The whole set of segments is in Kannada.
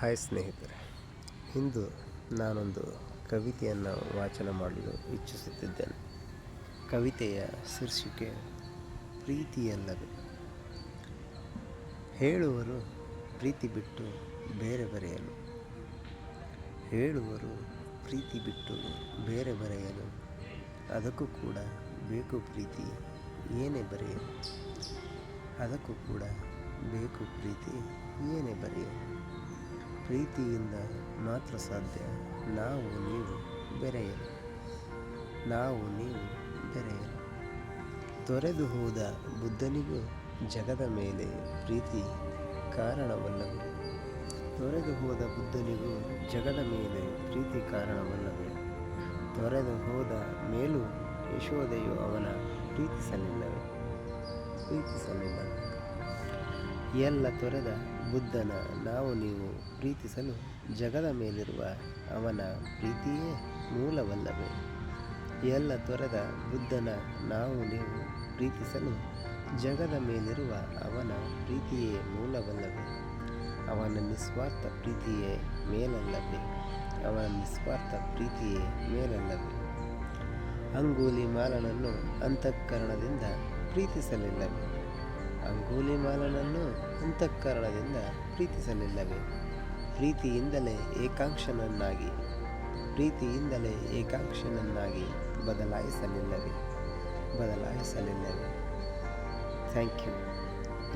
ಹಾಯ್ ಸ್ನೇಹಿತರೆ. ಇಂದು ನಾನೊಂದು ಕವಿತೆಯನ್ನು ವಾಚನ ಮಾಡಲು ಇಚ್ಛಿಸುತ್ತಿದ್ದೇನೆ. ಕವಿತೆಯ ಶೀರ್ಷಿಕೆ ಪ್ರೀತಿಯಲ್ಲವೇ ಹೇಳುವರು ಪ್ರೀತಿ ಬಿಟ್ಟು ಬೇರೆ ಬರೆಯಲು. ಹೇಳುವರು ಪ್ರೀತಿ ಬಿಟ್ಟು ಬೇರೆ ಬರೆಯಲು. ಅದಕ್ಕೂ ಕೂಡ ಬೇಕು ಪ್ರೀತಿ, ಏನೇ ಬರೆಯಲು. ಅದಕ್ಕೂ ಕೂಡ ಬೇಕು ಪ್ರೀತಿ, ಏನೇ ಬರೆಯಲು. ಪ್ರೀತಿಯಿಂದ ಮಾತ್ರ ಸಾಧ್ಯ. ನಾವು ನೀವು ಬೆರೆಯಲು ನಾವು ನೀವು ಬೆರೆಯಲು ತೊರೆದು ಹೋದ ಬುದ್ಧನಿಗೂ ಜಗದ ಮೇಲೆ ಪ್ರೀತಿ ಕಾರಣವಲ್ಲವೇ? ತೊರೆದು ಹೋದ ಬುದ್ಧನಿಗೂ ಜಗದ ಮೇಲೆ ಪ್ರೀತಿ ಕಾರಣವಲ್ಲವೇ? ತೊರೆದು ಹೋದ ಮೇಲೂ ಯಶೋದೆಯು ಅವನ ಪ್ರೀತಿಸಲಿಲ್ಲವೇ? ಪ್ರೀತಿಸಲಿಲ್ಲವೇ? ಎಲ್ಲ ತೊರೆದ ಬುದ್ಧನ ನಾವು ನೀವು ಪ್ರೀತಿಸಲು ಜಗದ ಮೇಲಿರುವ ಅವನ ಪ್ರೀತಿಯೇ ಮೂಲವಲ್ಲವೇ? ಎಲ್ಲ ತೊರೆದ ಬುದ್ಧನ ನಾವು ನೀವು ಪ್ರೀತಿಸಲು ಜಗದ ಮೇಲಿರುವ ಅವನ ಪ್ರೀತಿಯೇ ಮೂಲವಲ್ಲವೇ? ಅವನ ನಿಸ್ವಾರ್ಥ ಪ್ರೀತಿಯೇ ಮೇಲಲ್ಲವೇ? ಅವನ ನಿಸ್ವಾರ್ಥ ಪ್ರೀತಿಯೇ ಮೇಲಲ್ಲವೇ? ಅಂಗೂಲಿ ಮಾಲನನ್ನು ಅಂತಃಕರಣದಿಂದ ಪ್ರೀತಿಸಲಿಲ್ಲವೇ? ಅಂಗೂಲಿ ಮಾಲನನ್ನು ಅಂತಃಕರಣದಿಂದ ಪ್ರೀತಿಸಲಿಲ್ಲವೆ? ಪ್ರೀತಿಯಿಂದಲೇ ಏಕಾಂಕ್ಷನನ್ನಾಗಿ ಪ್ರೀತಿಯಿಂದಲೇ ಏಕಾಂಕ್ಷನನ್ನಾಗಿ ಬದಲಾಯಿಸಲಿಲ್ಲವೇ? ಬದಲಾಯಿಸಲಿಲ್ಲವೇ? Thank you.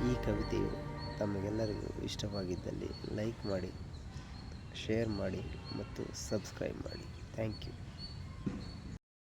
ಈ ಕವಿತೆಯು ತಮಗೆಲ್ಲರಿಗೂ ಇಷ್ಟವಾಗಿದ್ದಲ್ಲಿ ಲೈಕ್ ಮಾಡಿ, ಶೇರ್ ಮಾಡಿ ಮತ್ತು ಸಬ್ಸ್ಕ್ರೈಬ್ ಮಾಡಿ. Thank you.